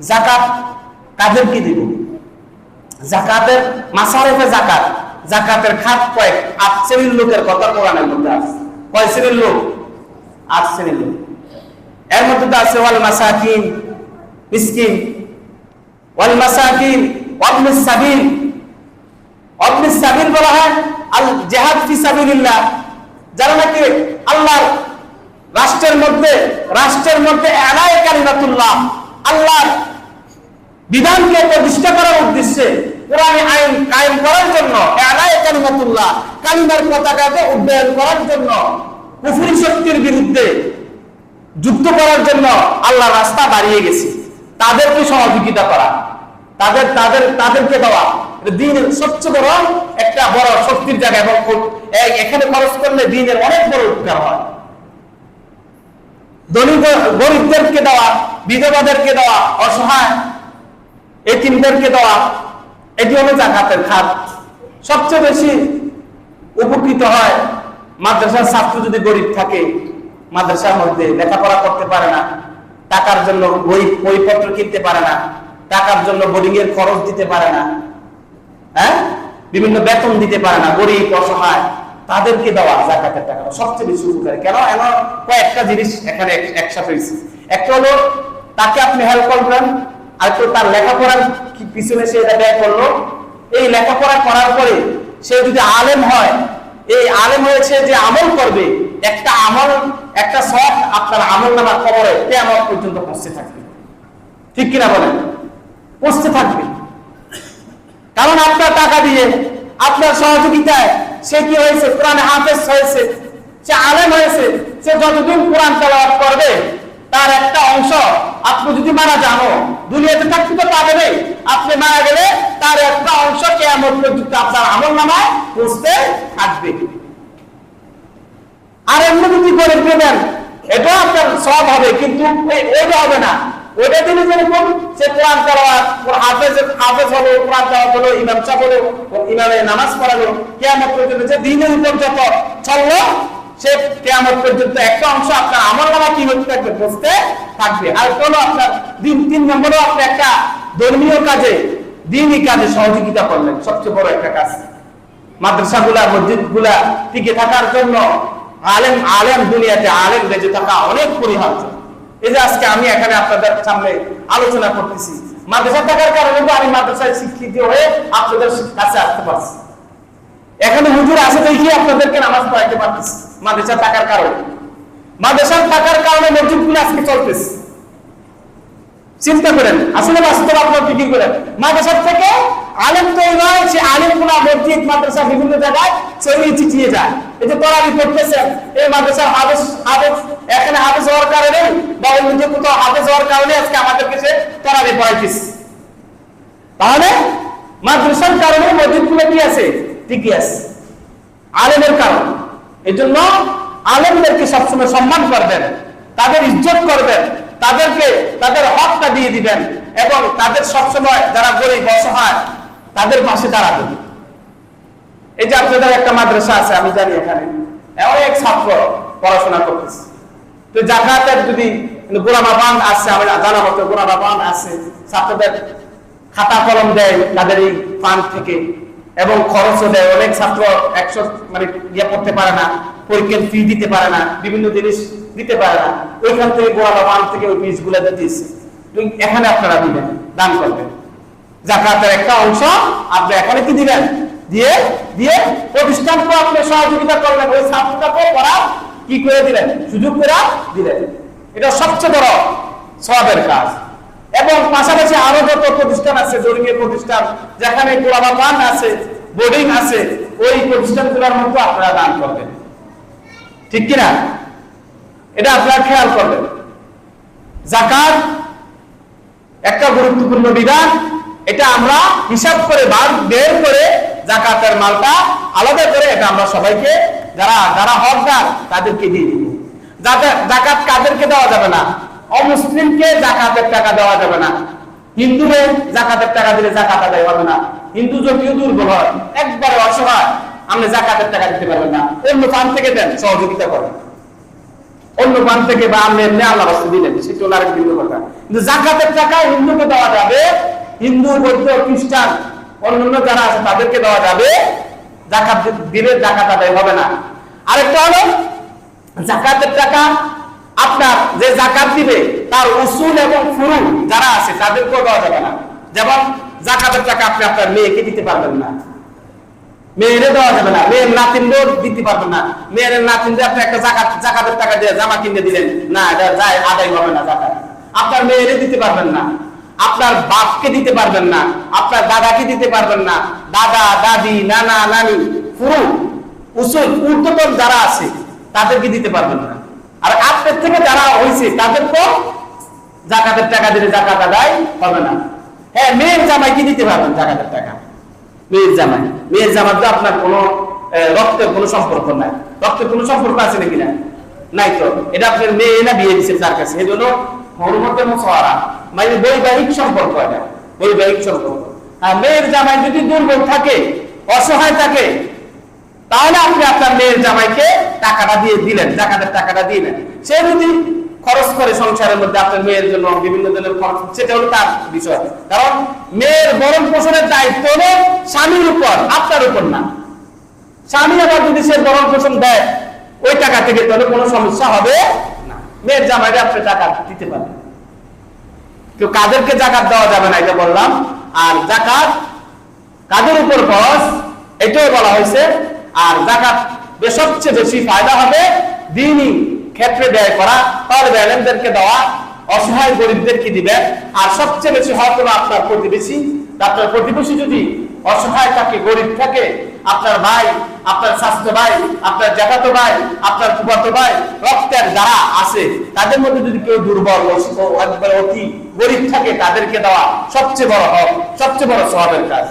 জাকাত কাদেরকে দিব? জাকাতের মাসারেফে জাকাত, জাকাতের খাত কয়েক আট শ্রেণির লোকের কথা কোরআনের মধ্যে আছে। কয় শ্রেণির লোক? আট শ্রেণির লোক। এর মধ্যে তো আছে, ওয়াল মাসাকিন, মিসকিন, ওয়াল মাসাকিন ওয়াবনিস সাবিল। ওয়াবনিস সাবিল বলা হয় আল জিহাদ ফি সাবিলিল্লাহ। যারা নাকি আল্লাহর রাষ্ট্রের মধ্যে রাষ্ট্রের মধ্যে এলায় কালিমাতুল্লাহ। আল্লাহর বিধানকে প্রতিষ্ঠা করার উদ্দেশ্যে কোরআন আইন কায়েম করার জন্য কালিমার পতাকাকে করার জন্য শক্তির বিরুদ্ধে করার জন্য আল্লাহ রাস্তা বাড়িয়ে গেছে। তাদেরকে সহযোগিতা করা, তাদের তাদের, তাদেরকে দেওয়া দিনের সবচেয়ে বড় একটা বড় শক্তির জায়গা এবং এখানে খরচ করলে দিনের অনেক বড় উপকার হয়। দলিত গরিবদেরকে দেওয়া বিধবাদেরকে দেওয়া অসহায়, এতিমদেরকে দেওয়া, এটি হলো জাকাতের খাত। সবচেয়ে বেশি উপকৃত হয় মাদ্রাসার ছাত্র যদি গরিব থাকে, মাদ্রাসার মধ্যে লেখাপড়া করতে পারে না, টাকার জন্য বই, বইপত্র কিনতে পারে না, টাকার জন্য বোর্ডিং এর খরচ দিতে পারে না হ্যাঁ? বিভিন্ন বেতন দিতে পারে না, গরিব, অসহায়, তাদেরকে দেওয়া জাকাতের টাকা। সবচেয়ে বেশি উপকারী। কেন? এমন কয়েকটা জিনিস এখানে এক- একসাথে একটা হলো তাকে আপনি হেল্প করবেন। আর তো তার লেখাপড়ার পিছনে সে এটা ব্যয় করল? এই লেখাপড়া করার পরে সে যদি আলেম হয়, এই আলেম হয়েছে যে আমল করবে, একটা আমল, একটা সব আপনার আমল নামা খবরে কেমন পর্যন্ত পৌঁছতে থাকবে। ঠিক কিনা বলেন? পৌঁছতে থাকবে। কারণ আপনার টাকা দিয়ে, আপনার সহযোগিতায় সে কি হয়েছে? কোরআনে হাফেজ হয়েছে। সে আলেম হয়েছে। সে যতদিন কোরআন তেলাওয়াত করবে, তার একটা অংশ আপনি যদি মারা যানো দুনিয়াতে থাকতে তো পাবে আপনি মারা গেলে তার একটা অংশ কেমন পর্যন্ত আপনার আমল নামায় পৌঁছতে থাকবে। আর এমনি যদি করে দেবেন এটাও আপনার সব হবে, কিন্তু ওইটা হবে না। ওইটা দিলে যেরকম সে কোরআন তেলাওয়াত হাফেজ হাফেজ হলো, কোরআন তেলাওয়াত হলো, ইমাম সাহেব হলো ইমামে নামাজ পড়ালো, কিয়ামত পর্যন্ত যে দিনের উপর যত চলল সে কিয়ামত পর্যন্ত একটা অংশ আপনার নামা কি থাকবে বুঝতে থাকবে। আর কোনো আপনার দিন, তিন নম্বরও আপনি একটা ধর্মীয় কাজে, দিনই কাজে সহযোগিতা করলেন, সবচেয়ে বড় একটা কাজ। টিকে থাকার জন্য আলেম আলেম দুনিয়াতে আলেম বেঁচে থাকা অনেক পরিহার্য। এই যে আজকে আমি এখানে আপনাদের সামনে আলোচনা করতেছি। মাদ্রাসা থাকার কারণে আমি মাদ্রাসায় শিক্ষিত হয়ে আপনাদের কাছে আসতে পারছি। দেখি আপনাদেরকে নামাজ পড়াইতে পারতেছি মাদ্রাসা থাকার কারণে। মাদ্রাসা থাকার কারণে মসজিদগুলো আজকে চলতেছে। চিন্তা করেন, আসলে বাস্তব আপনার ফিকির করেন? মাদ্রাসা থেকে আলেম তৈরি হয়, সে আলেমগুলা মসজিদ, মাদ্রাসা বিভিন্ন জায়গায় ছড়িয়ে ছিটিয়ে যায়। এই যে তরাবি পড়তেছেন এই মাদ্রাসার হাফেজ হাফেজ এখানে হাফেজ হওয়ার কারণে বা অন্য কোথাও হাফেজ হওয়ার কারণে আজকে আমাদেরকে সে তরাবি পড়াইতেছে? তাহলে মাদ্রাসার কারণে মসজিদগুলো কি আছে? ঠিকই আছে। আলেমের কারণ। এই জন্য আলেমদেরকে সবসময় সম্মান করবেন, তাদের ইজ্জত করবেন, তাদেরকে, তাদের হকটা দিয়ে দিবেন এবং তাদের সবসময় যারা গরিব, অসহায়, তাদের পাশে দাঁড়াবেন। এই যে আপনাদের একটা মাদ্রাসা আছে, আমি জানি এখানে। অনেক ছাত্র পড়াশোনা করতেছে। তো জাকাতের যদি গোলামা বান আছে, আমি জানা মতো গোলামা বান আছে, ছাত্রদের খাতা কলম দেয় তাদের এই ফান্ড থেকে। এবং খরচও দেয়। অনেক ছাত্র একশো মানে ইয়ে করতে পারে না, পরীক্ষার ফি দিতে পারে না, বিভিন্ন জিনিস দিতে পারে না। ওইখান থেকে গোলামা বান থেকে ওই পিসগুলা দিতেছে এখানে আপনারা দিবেন, দান করবেন। জাকাতের একটা অংশ আপনি এখানে কি দিবেন? দিয়ে দিয়ে প্রতিষ্ঠানকে আপনি সহযোগিতা করলেন, ওই ছাত্রটাকে পড়া কি করে দিলেন? সুযোগ করে দিলেন। এটা সবচেয়ে বড় সবের কাজ। এবং পাশাপাশি আরও যত প্রতিষ্ঠান আছে, জরুরি প্রতিষ্ঠান, যেখানে পান আছে বোর্ডিং আছে, ওই প্রতিষ্ঠানগুলোর মধ্যে আপনারা দান করবেন। ঠিক কিনা? এটা আপনারা খেয়াল করবেন। জাকাত একটা গুরুত্বপূর্ণ বিধান, এটা আমরা হিসাব করে বার, বের করে জাকাতের মালটা আলাদা করে এটা আমরা সবাইকে, যারা যারা হকদার, তাদেরকে দিয়ে দিব। যাতে জাকাত কাদেরকে দেওয়া যাবে না? অমুসলিমকে জাকাতের টাকা দেওয়া যাবে না। হিন্দুদের জাকাতের টাকা দিলে জাকাত আদায় হবে না। হিন্দু যদিও দুর্বল হয় একবারে অসহায়, আপনি জাকাতের টাকা দিতে পারবেন না। অন্য ফান থেকে দেন, সহযোগিতা করেন। অন্য পান থেকে বা আপনি এমনি আল্লাহ রাস্তা দিলেন সেটা হলো আরেক ভিন্ন কথা। কিন্তু জাকাতের টাকা হিন্দুকে দেওয়া যাবে, হিন্দু, বৌদ্ধ, খ্রিস্টান, অন্যান্য যারা আছে তাদেরকে দেওয়া যাবে। জাকাত দিলে জাকাত আদায় হবে না। আরেকটা হলো, জাকাতের টাকা আপনার যে জাকাত দিবে, তার উসুল এবং ফুরু যারা আছে তাদেরকেও দেওয়া যাবে না। যেমন জাকাতের টাকা আপনি আপনার মেয়েকে দিতে পারবেন না। মেয়েরে দেওয়া যাবে না। মেয়ের নাতিনদের দিতে পারবেন না। মেয়ের নাতিনদের আপনি একটা জাকাত জাকাতের টাকা দিয়ে জামা কিনে দিলেন, না, এটা যায়, আদায় হবে না জাকাত। আপনার মেয়েরে দিতে পারবেন না। আপনার বাপকে দিতে পারবেন না। আপনার দাদাকে দিতে পারবেন না। দাদা, দাদি, নানা, নানি পুরো উসুল, ঊর্ধ্বতন যারা আছে, তাদেরকে দিতে পারবেন না। আর আপনার থেকে যারা হয়েছে তাদের তাদেরকেও জাকাতের টাকা দিলে জাকাত আদায় হবে না। হ্যাঁ মেয়ের জামাই কি দিতে পারবেন জাকাতের টাকা? মেয়ের জামাই। মেয়ের জামার তো আপনার কোনো রক্তের কোনো সম্পর্ক নাই। রক্তের কোনো সম্পর্ক আছে নাকি না নাই তো। এটা আপনার মেয়ে না বিয়ে দিচ্ছে তার কাছে? এই জন্য হরমতের মশওয়ারা মানে বৈবাহিক সম্পর্ক এটা। বৈবাহিক সম্পর্ক। আর মেয়ের জামাই যদি দুর্বল থাকে, অসহায় থাকে, তাহলে আপনি আপনার মেয়ের জামাইকে টাকাটা দিয়ে দিলেন, জাকাতের টাকাটা দিলেন। সে যদি খরচ করে সংসারের মধ্যে আপনার মেয়ের জন্য বিভিন্ন ধরনের খরচ, সেটা হলো তার বিষয়। কারণ মেয়ের বরণ পোষণের দায়িত্ব হলো স্বামীর উপর, আপনার উপর না। স্বামী আবার যদি সে বরণ পোষণ দেয়, ওই টাকা থেকে তাহলে কোনো সমস্যা হবে না। মেয়ের জামাইরে আপনি টাকা দিতে পারবেন। কেউ কাদেরকে জাকাত দেওয়া যাবে না, এটা বললাম। আর জাকাত কাদের উপর খরচ এটাও বলা হয়েছে। আর জাকাত সবচেয়ে বেশি ফায়দা হবে দিনই ক্ষেত্রে ব্যয় করা, তাহলে ব্যালেন্সদেরকে দেওয়া, অসহায় গরিবদেরকে দিবেন আর সবচেয়ে বেশি হওয়া হলো আপনার প্রতিবেশী আপনার প্রতিবেশী যদি অসহায় থাকে, গরিব থাকে, আপনার ভাই, আপনার স্বাস্থ্য ভাই, আপনার জ্যাঠাতো ভাই, আপনার ফুফাতো ভাই, রক্তের যারা আছে, তাদের মধ্যে যদি কেউ দুর্বল অতি গরিব থাকে, তাদেরকে দেওয়া সবচেয়ে বড় হক, সবচেয়ে বড় স্বভাবের কাজ।